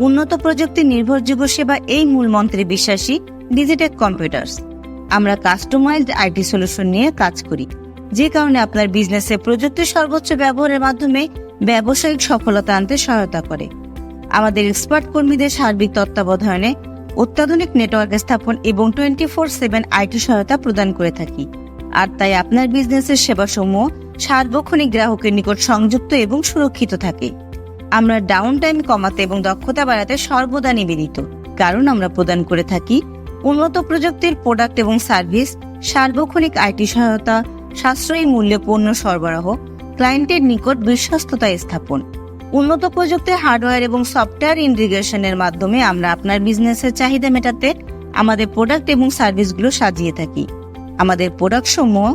উন্নত প্রযুক্তি নির্ভরযোগ্য সেবা এই মূল মন্ত্রে বিশ্বাসী ডিজিটেক কম্পিউটার্স আমরা কাস্টমাইজড আইটি সলিউশন নিয়ে কাজ করি। যে কারণে আপনার বিজনেসে প্রযুক্তির সর্বোচ্চ ব্যবহারের মাধ্যমে ব্যবসায়িক সফলতা আনতে সহায়তা করে। আমাদের এক্সপার্ট কর্মীদের সার্বিক তত্ত্বাবধানে অত্যাধুনিক নেটওয়ার্ক স্থাপন এবং টোয়েন্টি ফোর সেভেন আইটি সহায়তা প্রদান করে থাকি। আর তাই আপনার বিজনেসের সেবাসমূহ সার্বক্ষণিক গ্রাহকের নিকট সংযুক্ত এবং সুরক্ষিত থাকে। আমরা ডাউন টাইম কমাতে এবং দক্ষতা বাড়াতে সর্বদা নিবেদিত। কারণ আমরা প্রদান করে থাকি উন্নত প্রযুক্তির প্রোডাক্ট এবং সার্ভিস সার্বক্ষণিক আইটি সহায়তা, সাশ্রয়ী মূল্যে পণ্য সরবরাহ ক্লায়েন্টের নিকট বিশ্বস্ততা স্থাপন। উন্নত প্রযুক্তির হার্ডওয়্যার এবং সফটওয়্যার ইন্টিগ্রেশনের মাধ্যমে আমরা আপনার বিজনেসের চাহিদা মেটাতে আমাদের প্রোডাক্ট এবং সার্ভিসগুলো সাজিয়ে থাকি। আমাদের প্রোডাক্ট সমূহ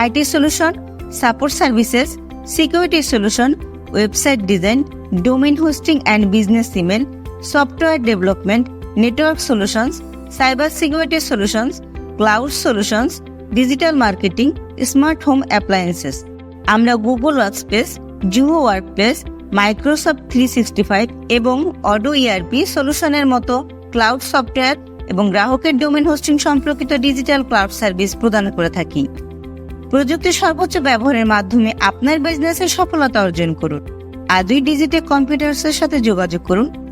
IT solution support services security solution website design domain hosting and business email software development network solutions cyber security solutions cloud solutions digital marketing smart home appliances আমরা Google Workspace Zoho Workplace Microsoft three sixty five এবং Odoo ERP সলিউশনের মতো cloud software এবং গ্রাহকের domain hosting সম্পর্কিত digital cloud service প্রদান করে থাকি। প্রযুক্তির সর্বোচ্চ ব্যবহারের মাধ্যমে আপনার বিজনেসের সফলতা অর্জন করুন। আজই ডিজিটে কম্পিউটার্সের সাথে যোগাযোগ করুন।